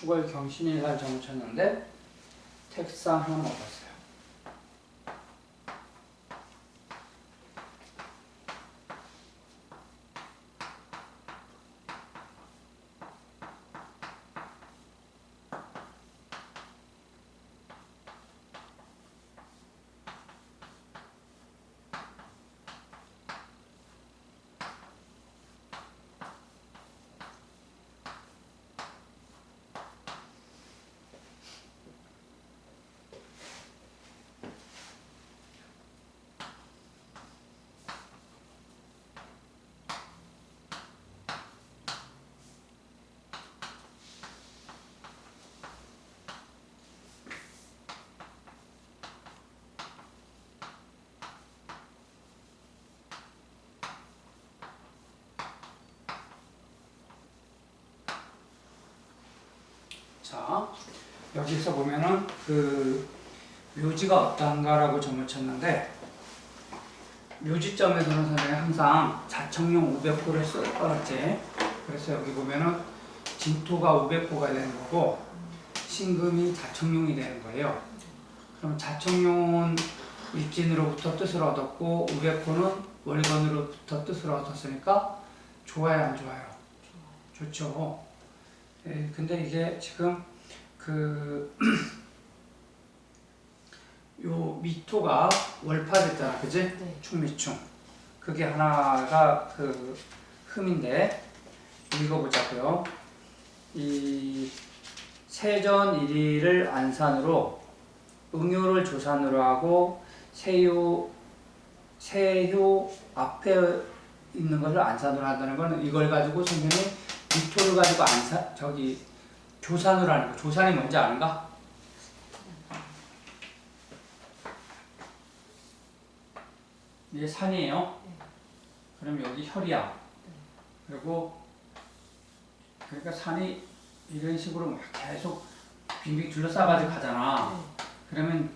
축월 경신이 날 점을 쳤는데 택상 하나 먹었어요. 자, 여기서 보면은 그 묘지가 어떤가라고 점을 쳤는데 묘지점에서는 선생님 항상 자청용 500호를 써놨지. 그래서 여기 보면은 진토가 500호가 되는 거고 신금이 자청용이 되는 거예요. 그럼 자청용은 일진으로부터 뜻을 얻었고 500호는 월건으로부터 뜻을 얻었으니까 좋아요 안 좋아요? 좋죠. 예, 근데 이게 지금 그, 요 미토가 월파됐잖아, 그지? 네. 충미충. 그게 하나가 그 흠인데, 읽어보자고요. 이 세전 1위를 안산으로, 응요를 조산으로 하고, 세유, 세효 앞에 있는 것을 안산으로 한다는 거는 이걸 가지고 선생님이 미토를 가지고 안산 저기 조산으로 하는 거. 조산이 뭔지 아는가? 이게 산이에요. 그럼 여기 혈이야. 그리고 그러니까 산이 이런 식으로 막 계속 빙빙 둘러싸가지고 가잖아. 네. 그러면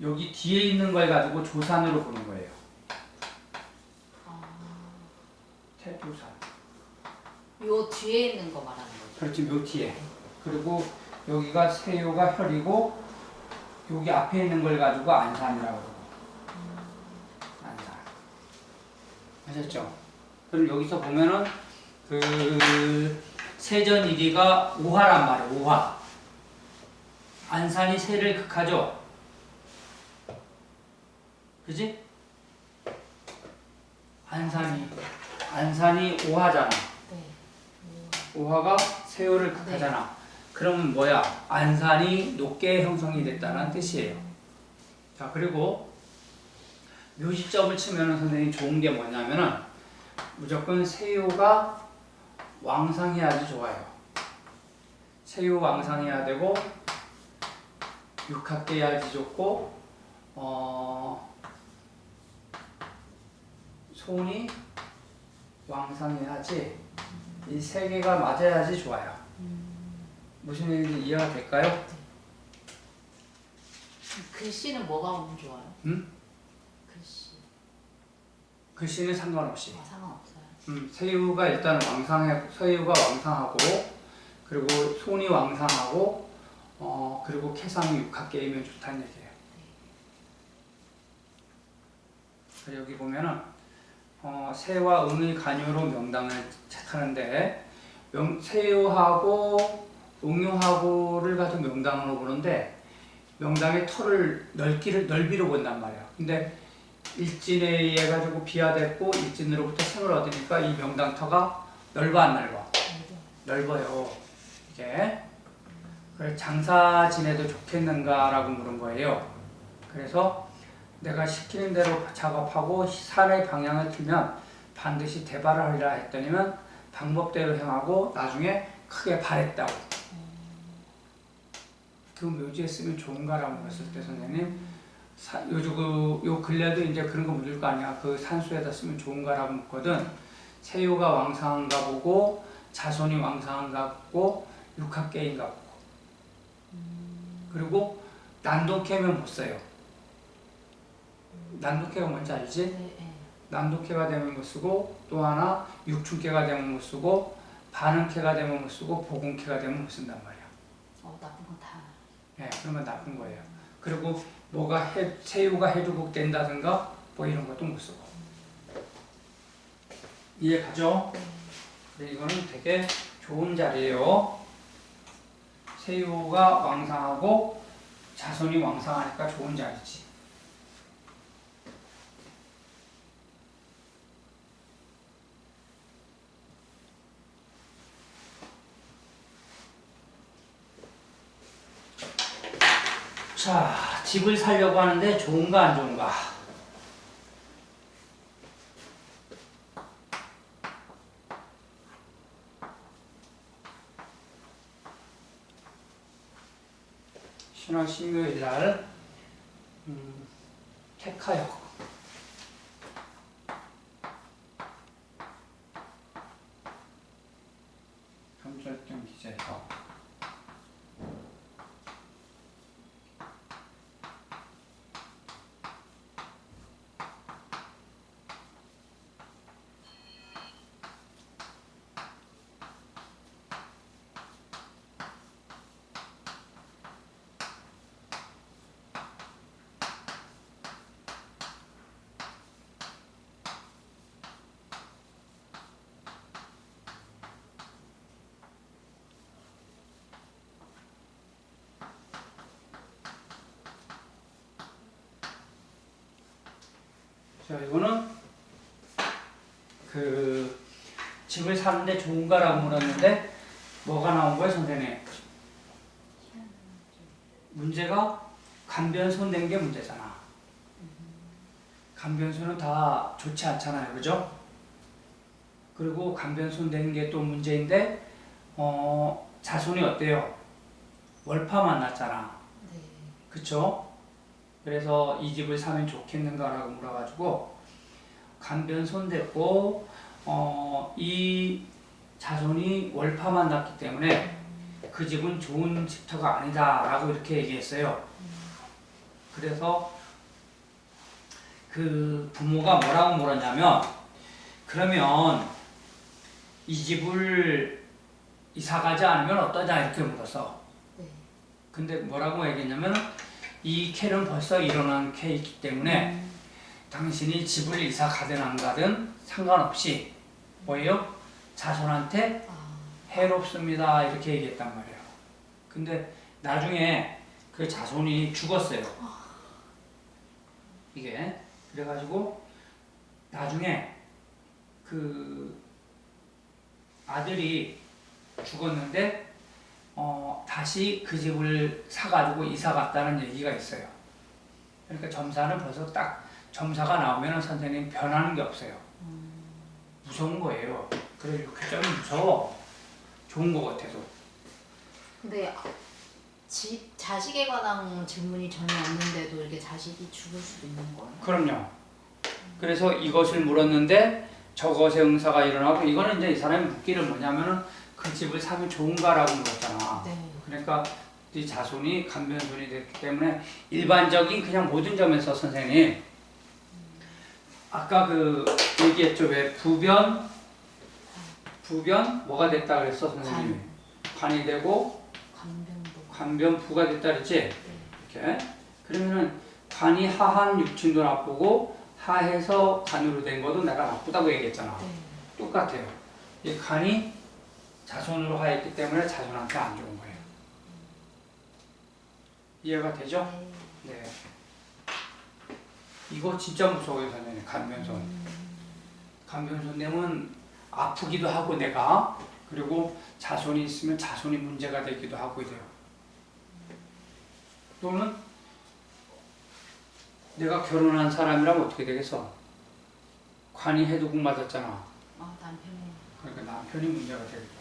여기 뒤에 있는 걸 가지고 조산으로 보는 거예요. 아, 태조산. 요 뒤에 있는 거 말하는 거죠. 그렇지 묘티에 그리고 여기가 세요가 혈이고 여기 앞에 있는 걸 가지고 안산이라고 그러고 안산 아셨죠? 그럼 여기서 보면은 그 세전 1위가 오화란 말이에요 오화 안산이 세를 극하죠 그지? 안산이 안산이 오화잖아 네. 오화가 세월을 극하잖아. 그러면 뭐야? 안산이 높게 형성이 됐다는 뜻이에요. 자, 그리고 묘시점을 치면 선생님이 좋은 게 뭐냐면은 무조건 세요가 왕상해야지 좋아요. 세요 왕상해야 되고 육합돼야지 좋고 어 손이 왕상해야지 이 세 개가 맞아야지 좋아요. 무슨 얘기인지 이해가 될까요? 글씨는 뭐가 오면 좋아요? 응? 글씨. 글씨는 상관없이. 아, 상관없어요. 음, 세유가 일단 왕상해, 세유가 왕상하고, 그리고 손이 왕상하고, 어, 그리고 캐상이 육합계이면 좋다는 얘기예요. 그리고 여기 보면은, 어, 세와 은의 간요로 명당을 택하는데, 명, 세유하고 응용하고를 가지고 명당으로 보는데, 명당의 털을 넓기를 넓이로 본단 말이야. 근데 일진에 의해 가지고 비화됐고 일진으로부터 생을 얻으니까 이 명당터가 넓어 안 넓어? 넓어요. 이게 그래서 장사 지내도 좋겠는가라고 물은 거예요. 그래서 내가 시키는 대로 작업하고 산의 방향을 틀면 반드시 대발을 하리라 했더니만 방법대로 행하고 나중에 크게 발했다고. 그 묘지에 쓰면 좋은가라고 물었을 때 선생님 사, 요즘 그, 요 근래도 이제 그런 거 묻을 거 아니야. 그 산수에다 쓰면 좋은가라고 묻거든. 세요가 왕상한가 보고 자손이 왕상한가 보고 육합계인가 보고 그리고 난독해면 못 써요. 난독해가 뭔지 알지? 네, 네. 난독해가 되면 못 쓰고 또 하나 육춘캐가 되면 못 쓰고 반응캐가 되면 못 쓰고 보공캐가 되면 못 쓴단 말이야. 예, 그러면 나쁜 거예요. 그리고 뭐가 해, 새우가 해주국 된다든가 뭐 이런 것도 못 쓰고. 이해 가죠? 근데 이거는 되게 좋은 자리예요. 새우가 왕상하고 자손이 왕상하니까 좋은 자리지. 자, 집을 살려고 하는데 좋은가 안 좋은가? 신월 신묘일 날 음, 택하역 감절경 기자에 자, 이거는 그 집을 사는데 좋은가라고 물었는데 뭐가 나온 거예요, 선생님? 문제가 간변손 된 게 문제잖아. 간변손은 다 좋지 않잖아요, 그죠? 그리고 간변손 된게또 문제인데 어, 자손이 어때요? 월파 만났잖아. 네. 그쵸? 그래서 이 집을 사면 좋겠는가라고 물어가지고 간변 손댔고 어, 이 자손이 월파만 났기 때문에 그 집은 좋은 집터가 아니다라고 이렇게 얘기했어요. 그래서 그 부모가 뭐라고 물었냐면 그러면 이 집을 이사 가지 않으면 어떠냐 이렇게 물었어. 네. 근데 뭐라고 얘기했냐면 이 캐는 벌써 일어난 캐이기 때문에 음. 당신이 집을 이사 가든 안 가든 상관없이 뭐예요? 자손한테 아, 해롭습니다 이렇게 얘기했단 말이에요. 근데 나중에 그 자손이 죽었어요. 이게 그래가지고 나중에 그 아들이 죽었는데 어, 다시 그 집을 사가지고 이사 갔다는 얘기가 있어요. 그러니까 점사는 벌써 딱 점사가 나오면 선생님 변하는 게 없어요. 무서운 거예요. 그래 이렇게 좀 무서워. 좋은 거 같아도. 근데 집 자식에 관한 질문이 전혀 없는데도 이렇게 자식이 죽을 수도 있는 거예요. 그럼요. 그래서 이것을 물었는데 저것의 응사가 일어나고 이거는 이제 이 사람이 묻기를 뭐냐면은 그 집을 사면 좋은가라고 물었잖아. 네. 그러니까 이 자손이 간변손이 됐기 때문에 일반적인 그냥 모든 점에서 선생님 아까 그 얘기했죠. 왜? 부변 부변 뭐가 됐다 그랬어 선생님이 관이 되고 관병도. 관변부가 됐다 그랬지? 네. 이렇게. 그러면은 관이 하한 육친도 나쁘고 하해서 관으로 된 것도 내가 나쁘다고 얘기했잖아. 네. 똑같아요. 이 간이 자손으로 하였기 때문에 자손한테 안 좋은 거예요 이해가 되죠? 네. 네. 이거 진짜 무서워요, 선생님. 간면손 되면 아프기도 하고 내가 그리고 자손이 있으면 자손이 문제가 되기도 하고 이래요. 또는 내가 결혼한 사람이라면 어떻게 되겠어? 관이 해두국 맞았잖아. 아 남편이 그러니까 남편이 문제가 되겠다.